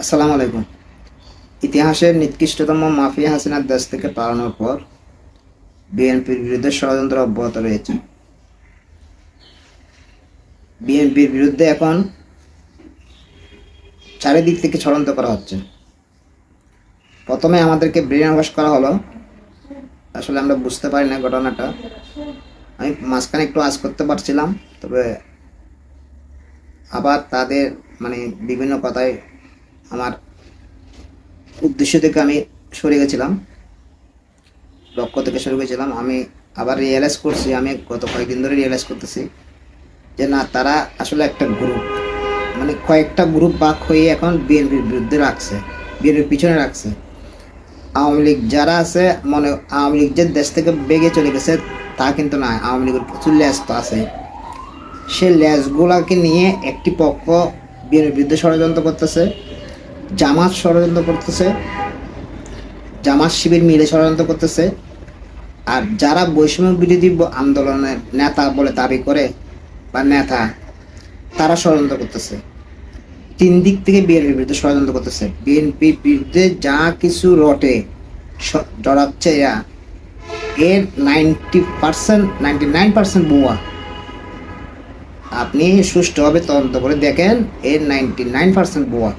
আসসালামু আলাইকুম। ইতিহাসের নিকৃষ্টতম মাফিয়া হাসিনার দেশ থেকে পালানোর পর বিএনপির বিরুদ্ধে ষড়যন্ত্র অব্যাহত রয়েছে। বিএনপির বিরুদ্ধে এখন চারিদিক থেকে ষড়যন্ত্র করা হচ্ছে। প্রথমে আমাদেরকে ব্রেন ওয়াশ করা হলো। আসলে আমরা বুঝতে পারি না ঘটনাটা। আমি মাঝখানে একটু আজ করতে পারছিলাম, তবে আবার তাদের মানে বিভিন্ন কথায় আমার উদ্দেশ্য থেকে আমি সরে গেছিলাম। লক্ষ্য থেকে সরে গেছিলাম। আমি আবার রিয়েলাইজ করছি, আমি গত কয়েকদিন ধরে রিয়েলাইজ করতেছি যে না, তারা আসলে একটা গ্রুপ মানে কয়েকটা গ্রুপ বাক হয়ে এখন বিএনপির বিরুদ্ধে রাখছে বিএনপির পিছনে রাখছে। আওয়ামী লীগ যারা আছে, মনে, আওয়ামী লীগ যে দেশ থেকে বেগে চলে গেছে, তা কিন্তু না আওয়ামী লীগের প্রচুর ল্যাস তো আছে। সে ল্যাসগুলাকে নিয়ে একটি পক্ষ বিএনপির বিরুদ্ধে ষড়যন্ত্র করতেছে। জামাত ষড়যন্ত্র করতেছে, জামাত শিবির মিলে ষড়যন্ত্র করতেছে, আর যারা বৈষম্য বিরোধী আন্দোলনের নেতা বলে দাবি করে বা নেতা, তারা ষড়যন্ত্র করতেছে। তিন দিক থেকে বিএনপির বিরুদ্ধে ষড়যন্ত্র করতেছে। বিএনপির বিরুদ্ধে যা কিছু রটে জড়াচ্ছে এর ninety percent, ninety nine percent বোয়া। আপনি সুষ্ঠুভাবে তদন্ত করে দেখেন, এর নাইনটি নাইন পার্সেন্ট বোয়া।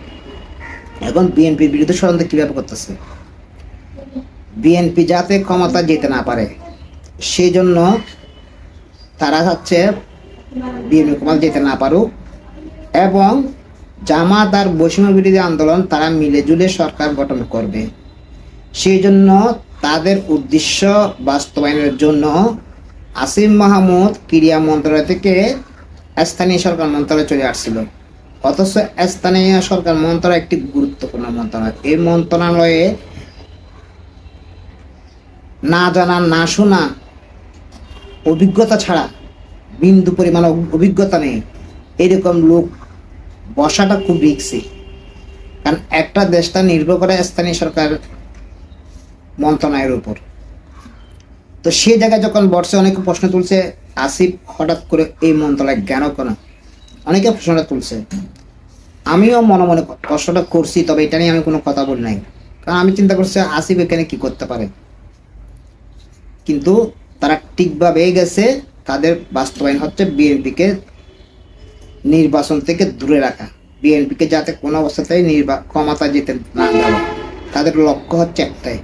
এখন বিএনপির বিরুদ্ধে ষড়যন্ত্র কীভাবে করতেছে? বিএনপি যাতে ক্ষমতা যেতে না পারে সেই জন্য তারা হচ্ছে বিএনপি ক্ষমতা যেতে না পারুক এবং জামাত আর বৈষম্য বিরোধী আন্দোলন তারা মিলে জুলে সরকার গঠন করবে। সেই জন্য তাদের উদ্দেশ্য বাস্তবায়নের জন্য আসিম মাহমুদ ক্রীড়া মন্ত্রণালয় থেকে স্থানীয় সরকার মন্ত্রণালয়ে চলে আসছিল। অথচ স্থানীয় সরকার মন্ত্রণালয় একটি গুরুত্বপূর্ণ মন্ত্রণালয়। এই মন্ত্রণালয়ে না জানা, না শোনা অভিজ্ঞতা ছাড়া বিন্দু পরিমাণ অভিজ্ঞতা নেই। এরকম লোক বসাটা খুব রিক্সি। কারণ একটা দেশটা নির্ভর করে স্থানীয় সরকার মন্ত্রণালয়ের উপর। তো সেই জায়গায় যখন বর্ষে অনেকে প্রশ্ন তুলছে, আসিফ হঠাৎ করে এই মন্ত্রণালয় জ্ঞান কেন অনেকে প্রশ্নটা তুলছে। আমিও মনে মনে কষ্টটা করছি, তবে এটা নিয়ে আমি কোনো কথা বলি নাই। কারণ আমি চিন্তা করছি, আসিফ এখানে কি করতে পারে? কিন্তু তারা ঠিকভাবে গেছে, তাদের বাস্তবায়ন হচ্ছে বিএনপিকে নির্বাচন থেকে দূরে রাখা। বিএনপিকে যাতে কোনো অবস্থাতেই নির্বা ক্ষমতা যেতে না দেওয়া তাদের লক্ষ্য হচ্ছে একটাই।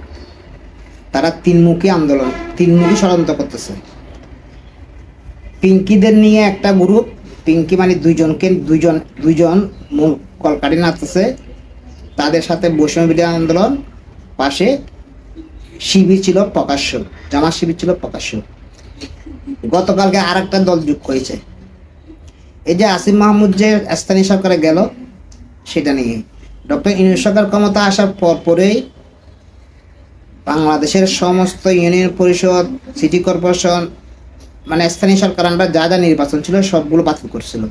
তারা তিনমুখী আন্দোলন, তিনমুখী ষড়যন্ত্র করতেছে। পিঙ্কিদের নিয়ে একটা গ্রুপ পিঙ্কি মানে দুইজনকে দুইজন দুইজন মূল কলকাটি নাচতেছে। তাদের সাথে বৈষম্যবিরোধী আন্দোলন, পাশে শিবির ছিল প্রকাশ্য জামা শিবির ছিল প্রকাশ্য। গতকালকে আর একটা দল যুক্ত হয়েছে। এই যে আসিম মাহমুদ যে স্থানীয় সরকারে গেল, সেটা নিয়ে। ডক্টর ইউনুস সরকার ক্ষমতা আসার পর পরেই বাংলাদেশের সমস্ত ইউনিয়ন পরিষদ, সিটি কর্পোরেশন মানে স্থানীয় সরকার আমরা যা যা নির্বাচন ছিল, সবগুলো বাতিল করছিল।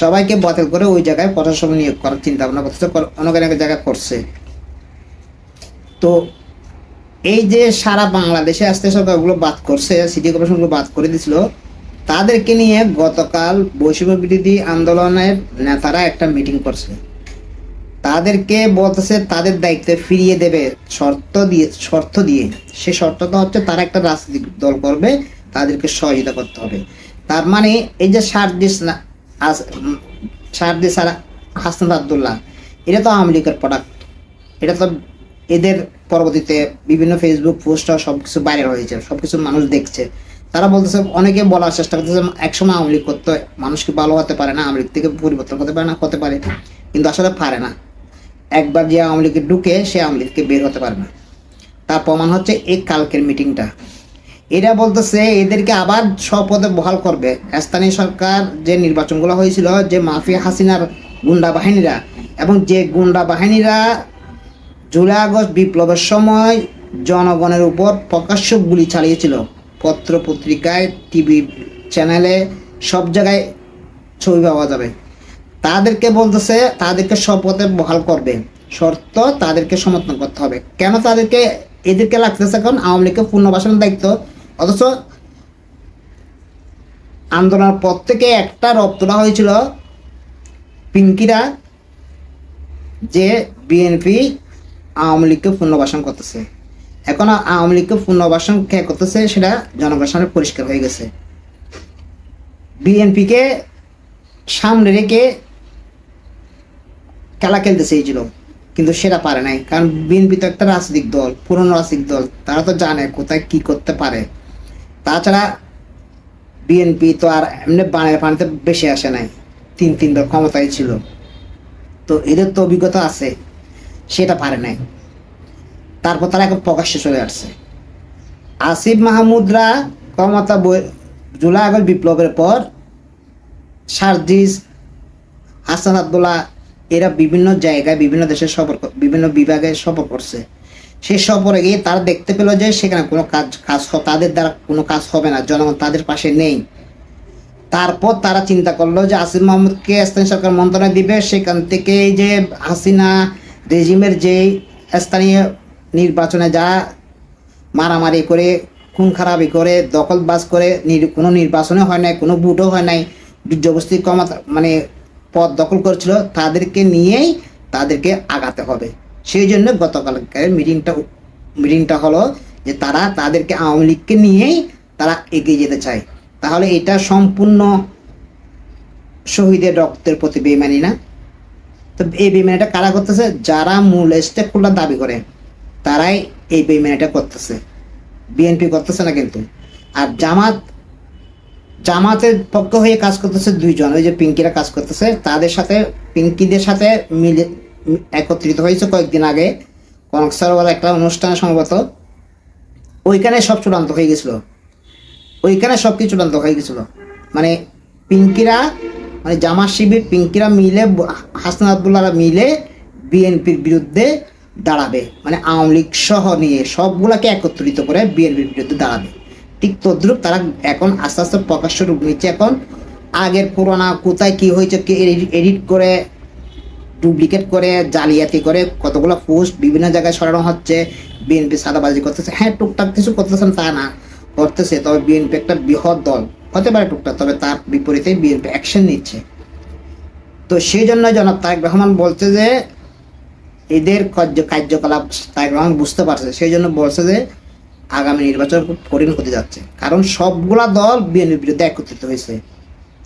সবাইকে বাতিল করে ওই জায়গায় প্রশাসন নিয়োগ করার চিন্তা ভাবনা করতেছে অনেক অনেক জায়গায় করছে। তো এই যে সারা বাংলাদেশে আস্তে সরকারগুলো বাদ করছে, সিটি কর্পোরেশনগুলো বাদ করে দিছিল, তাদেরকে নিয়ে গতকাল বৈষম্য বিরোধী আন্দোলনের নেতারা একটা মিটিং করছে। তাদেরকে বলতেছে তাদের দায়িত্বে ফিরিয়ে দেবে শর্ত দিয়ে শর্ত দিয়ে। সে শর্তটা হচ্ছে তারা একটা রাজনৈতিক দল করবে তাদেরকে সহযোগিতা করতে হবে। তার মানে এই যে সারদিস না- সারদিস আর হাসনাত আবদুল্লাহ, এটা তো আওয়ামী লীগের প্রোডাক্ট এটা তো এদের পরবর্তীতে বিভিন্ন ফেসবুক পোস্ট সব কিছু ভাইরাল হয়েছে সব কিছু মানুষ দেখছে। তারা বলতেছে, অনেকে বলার চেষ্টা করতেছে, একসময় আওয়ামী লীগ করতে, মানুষ কি ভালো হতে পারে না, আওয়ামী লীগ থেকে পরিবর্তন হতে পারে না, হতে পারে, কিন্তু আসলে পারে না। একবার যে আওয়ামী লীগে ঢুকে, সে আওয়ামী লীগকে বের হতে পারে না। তার প্রমাণ হচ্ছে, এই কালকের মিটিংটা এরা বলতেছে এদেরকে আবার স্বপদে বহাল করবে। স্থানীয় সরকার যে নির্বাচনগুলো হয়েছিল, যে মাফিয়া হাসিনার গুন্ডা বাহিনীরা, এবং যে গুন্ডা বাহিনীরা জুলাই আগস্ট বিপ্লবের সময় জনগণের উপর প্রকাশ্য গুলি চালিয়েছিল। পত্র পত্রিকায়, টিভি চ্যানেলে সব জায়গায় ছবি পাওয়া যাবে। তাদেরকে বলতেছে তাদেরকে শপথে বহাল করবে। শর্ত তাদেরকে সমর্থন করতে হবে। কেন তাদেরকে, এদেরকে লাগতেছে কারণ আওয়ামী লীগকে পুনর্বাসনের দায়িত্ব অথচ আন্দোলনের পর থেকে একটা রব তোলা হয়েছিল পিঙ্কিরা, যে বিএনপি আওয়ামী লীগকে পুনর্বাসন করতেছে। এখন আওয়ামী লীগকে পুনর্বাসন কে করতেছে সেটা জনগণের সামনে পরিষ্কার হয়ে গেছে। বিএনপিকে সামনে রেখে খেলা খেলতে চেয়েছিল কিন্তু সেটা পারে নাই। কারণ বিএনপি তো একটা রাজনৈতিক দল, পুরনো রাজনৈতিক দল, তারা তো জানে কোথায় কি করতে পারে। তাছাড়া বিএনপি তো আর এমনি বানের পানিতে বেশি আসে নাই। তিন, তিনবার ক্ষমতায় ছিল। তো এদের তো অভিজ্ঞতা আছে, সেটা পারে নাই। তারপর তারা এখন প্রকাশ্যে চলে আসছে। আসিফ মাহমুদরা ক্ষমতা জুলাই আগস্ট বিপ্লবের পর সার্জিস, হাসান আবদুল্লাহ, এরা বিভিন্ন জায়গায়, বিভিন্ন দেশে সফর বিভিন্ন বিভাগে সফর করছে। সেই সফরে গিয়ে তারা দেখতে পেল যে সেখানে কোনো কাজ কাজ তাদের দ্বারা কোনো কাজ হবে না, জনগণ তাদের পাশে নেই। তারপর তারা চিন্তা করল যে আসিফ মাহমুদকে স্থানীয় সরকার মন্ত্রণালয় দিবে, সেখান থেকে যে হাসিনা রেজিমের যে স্থানীয় নির্বাচনে যা মারামারি করে, খুন খারাপি করে, দখলবাজ করে কোনো নির্বাচনে হয় নাই, কোনো ভোটও হয় নাই জবস্তি ক্ষমতা মানে পদ দখল করছিল, তাদেরকে নিয়েই তাদেরকে আগাতে হবে। সেই জন্য গতকালকের মিটিংটা মিটিংটা হলো যে তারা তাদেরকে আওয়ামী লীগকে নিয়েই তারা এগিয়ে যেতে চায়। তাহলে এটা সম্পূর্ণ শহীদের রক্তের প্রতি বেমানি না? তো এই বেমানিটা কারা করতেছে? যারা মূল স্টেক হোল্ডার দাবি করে, তারাই এই বেমানিটা করতেছে। বিএনপি করতেছে না কিন্তু। আর জামাত, জামাতের পক্ষ হয়ে কাজ করতেছে দুইজন। ওই যে পিঙ্কিরা কাজ করতেছে, তাদের সাথে, পিঙ্কিদের সাথে মিলে একত্রিত হয়েছে কয়েকদিন আগে। কনক সরোবর একটা অনুষ্ঠানে সম্ভবত। ওইখানে সব চূড়ান্ত হয়ে গেছিল। ওইখানে সব কিছু চূড়ান্ত হয়ে গেছিল। মানে পিঙ্কিরা মানে জামাত শিবির পিঙ্কিরা মিলে হাসান আবদুল্লাহরা মিলে বিএনপির বিরুদ্ধে দাঁড়াবে। মানে আওয়ামী লীগ সহ নিয়ে সবগুলাকে একত্রিত করে বিএনপির বিরুদ্ধে দাঁড়াবে। ঠিক তদ্রুপ তারা এখন আস্তে আস্তে প্রকাশ্য রূপ নিচ্ছে। এখন আগের পুরোনা কোথায় কি হয়েছে, কি এডিট করে ডুপ্লিকেট করে, জালিয়াতি করে কতগুলো পোস্ট বিভিন্ন জায়গায় সরানো হচ্ছে বিএনপি সাদাবাজি করতেছে। হ্যাঁ টুকটাক কিছু করতেছেন তা না, করতেছে, তবে বিএনপি একটা বৃহৎ দল। হতে পারে টুকটাক, তবে তার বিপরীতে বিএনপি অ্যাকশন নিচ্ছে। তো সেই জন্য জনাব তারেক রহমান বলছে যে, এদের কার্য, কার্যকলাপ তারেক রহমান বুঝতে পারছে, সেই জন্য বলছে যে, আগামী নির্বাচন খুব কঠিন হতে যাচ্ছে। কারণ সবগুলা দল বিএনপির বিরুদ্ধে একত্রিত হয়েছে।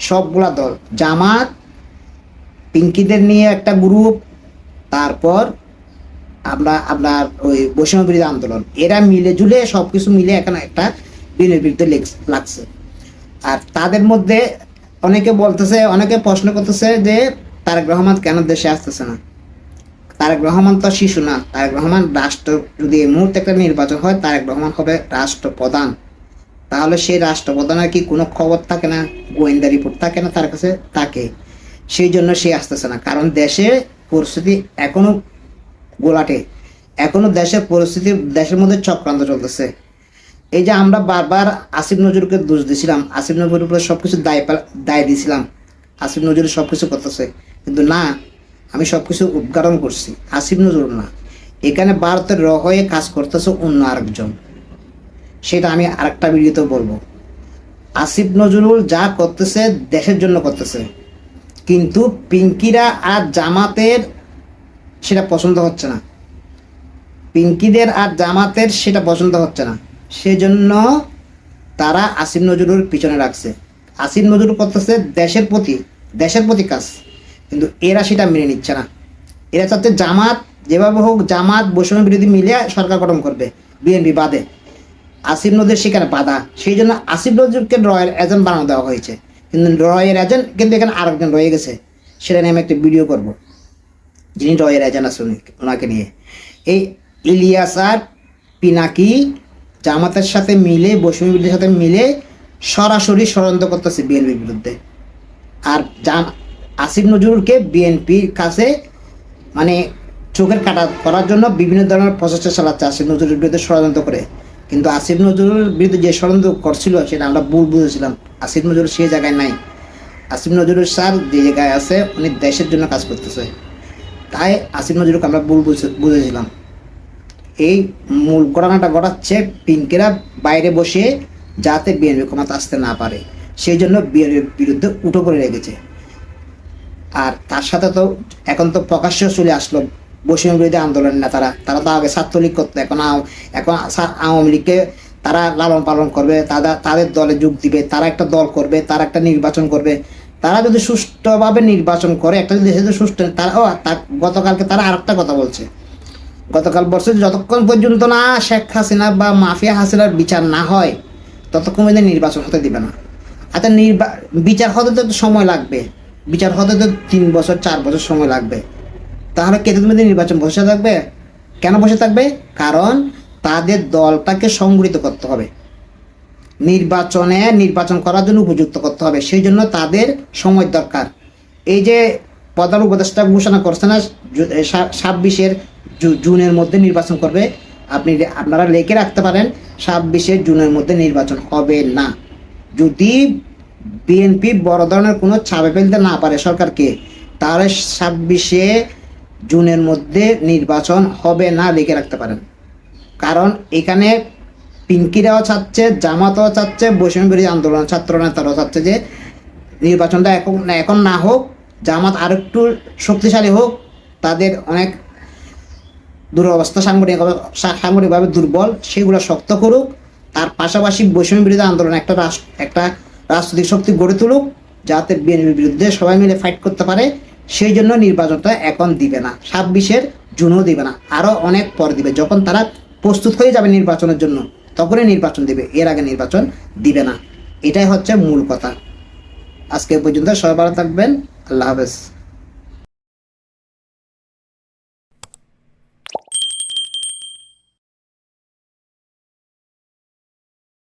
সবগুলা দল, জামাত পিঙ্কিদের নিয়ে একটা গ্রুপ তারপর আমরা আপনার ওই বৈষম্য বিরোধী আন্দোলন। এরা মিলে জুলে সব কিছু মিলে এখানে একটা বিএনপির বিরুদ্ধে লেগ- লাগছে। আর তাদের মধ্যে অনেকে বলতেছে, অনেকে প্রশ্ন করতেছে যে তারেক রহমান কেন দেশে আসতেছে না? তারেক রহমান তো শিশু না। তারেক রহমান রাষ্ট্র, যদি এই মুহূর্তে একটা নির্বাচন হয়, তারেক রহমান হবে রাষ্ট্রপ্রধান। তাহলে সেই রাষ্ট্রপ্রধানের কি কোনো খবর থাকে না? গোয়েন্দা রিপোর্ট থাকে না তার কাছে? থাকে। সেই জন্য সে আসতেছে না। কারণ দেশে পরিস্থিতি এখনও গোলাটে। এখনও দেশের পরিস্থিতি, দেশের মধ্যে চক্রান্ত চলতেছে। এই যে আমরা বারবার আসিফ নজরুলকে দোষ দিয়েছিলাম, আসিফ নজরুলের উপরে সব কিছু দায় দায় দিয়েছিলাম। আসিফ নজরুল সব কিছু করতেছে। কিন্তু না, আমি সব কিছু উদ্ঘাটন করছি। আসিফ নজরুল না। এখানে ভারতের হয়ে কাজ করতেছে অন্য আরেকজন। সেটা আমি আরেকটা ভিডিওতে বলব। আসিফ নজরুল যা করতেছে দেশের জন্য করতেছে। কিন্তু পিঙ্কিরা আর জামাতের সেটা পছন্দ হচ্ছে না। পিঙ্কিদের আর জামাতের সেটা পছন্দ হচ্ছে না। সেজন্য তারা আসিফ নজরুলের পিছনে রাখছে। আসিফ নজরুল করতেছে দেশের প্রতি দেশের প্রতি কাজ। কিন্তু এরা সেটা মেনে নিচ্ছে না। এরা চাচ্ছে জামাত, যেভাবে হোক জামাত বৈষম্য বিরোধী মিলে সরকার গঠন করবে বিএনপি বাদে। আসিফ নজরুল সেখানে বাধা। সেই জন্য আসিফ নজরুলকে রয়ের এজেন্ট বানানো দেওয়া হয়েছে। রয়ের এজেন্ট কিন্তু এখানে আরেকজন রয়ে গেছে। সেটা নিয়ে আমি একটা ভিডিও করব। যিনি রয়ের এজেন্ট আছে উনি ওনাকে নিয়ে। এই ইলিয়াস আর পিনাকি জামাতের সাথে মিলে বৈষম্য বিরোধীর সাথে মিলে সরাসরি ষড়যন্ত্র করতেছে বিএনপির বিরুদ্ধে। আর জাম আসিফ নজরুলকে বিএনপির কাছে মানে চোখের কাটা করার জন্য বিভিন্ন ধরনের প্রচেষ্টা চালাচ্ছে আসিফ নজরুলের বিরুদ্ধে ষড়যন্ত্র করে। কিন্তু আসিফ নজরুলের বিরুদ্ধে যে ষড়যন্ত্র করছিল সেটা আমরা ভুল বুঝেছিলাম। আসিফ নজরুল সেই জায়গায় নাই। আসিফ নজরুল স্যার যে জায়গায় আছে, উনি দেশের জন্য কাজ করতেছে। তাই আসিফ নজরুলকে আমরা ভুল বুঝে- বুঝেছিলাম। এই মূল ঘটনাটা ঘটাচ্ছে পিঙ্কেরা বাইরে বসে যাতে বিএনপি ক্ষমতা আসতে না পারে। সেই জন্য বিএনপির বিরুদ্ধে উঠো করে রেখেছে। আর তার সাথে তো এখন তো প্রকাশ্য চলে আসলো বৈষম্য বিরোধী আন্দোলনের নেতারা, তারা তো আগে ছাত্রলীগ করতো, এখন এখন আওয়ামী লীগকে তারা লালন পালন করবে তারা তাদের দলে যোগ দিবে, তারা একটা দল করবে, তারা একটা নির্বাচন করবে। তারা যদি সুষ্ঠুভাবে নির্বাচন করে, একটা যদি যদি সুষ্ঠু, তারা, ও গতকালকে তারা আর একটা কথা বলছে। গতকাল বলছে যতক্ষণ পর্যন্ত না শেখ হাসিনা বা মাফিয়া হাসিনার বিচার না হয়, ততক্ষণ পর্যন্ত নির্বাচন হতে দিবে না। আচ্ছা নির্বা, বিচার হতে তো সময় লাগবে। বিচার হতে তো তিন বছর, চার বছর সময় লাগবে। তাহলে কেতন মধ্যে নির্বাচন বসে থাকবে? কেন বসে থাকবে? কারণ তাদের দলটাকে সংগঠিত করতে হবে। নির্বাচনে নির্বাচন করার জন্য উপযুক্ত করতে হবে। সেই জন্য তাদের সময় দরকার। এই যে প্রধান উপদেষ্টা ঘোষণা করছে না ছাব্বিশের জুনের মধ্যে নির্বাচন করবে, আপনি আপনারা লেখে রাখতে পারেন, ছাব্বিশে জুনের মধ্যে নির্বাচন হবে না। যদি বিএনপি বড় ধরনের কোনো চাপে ফেলতে না পারে সরকারকে, তাহলে ছাব্বিশে জুনের মধ্যে নির্বাচন হবে না লিখে রাখতে পারেন। কারণ এখানে পিঙ্কিরাও চাচ্ছে, জামাতও চাচ্ছে বৈষম্য বিরোধী আন্দোলন, ছাত্র নেতারাও চাচ্ছে যে নির্বাচনটা এখন এখন না হোক, জামাত আরেকটু শক্তিশালী হোক, তাদের অনেক দুরবস্থা সাংগঠনিক সাংগঠনিকভাবে দুর্বল, সেগুলো শক্ত করুক, তার পাশাপাশি বৈষম্য বিরোধী আন্দোলন একটা রাষ্ট্র একটা রাজনৈতিক শক্তি গড়ে তুলুক, যাতে বিএনপির বিরুদ্ধে সবাই মিলে ফাইট করতে পারে। সেই জন্য নির্বাচনটা এখন দিবে না। ছাব্বিশের জুনও দিবে না। আরও অনেক পর দিবে। যখন তারা প্রস্তুত হয়ে যাবে নির্বাচনের জন্য, তখনই নির্বাচন দিবে। এর আগে নির্বাচন দিবে না। এটাই হচ্ছে মূল কথা। আজকে পর্যন্ত সবাই ভালো থাকবেন। আল্লাহ হাফেজ।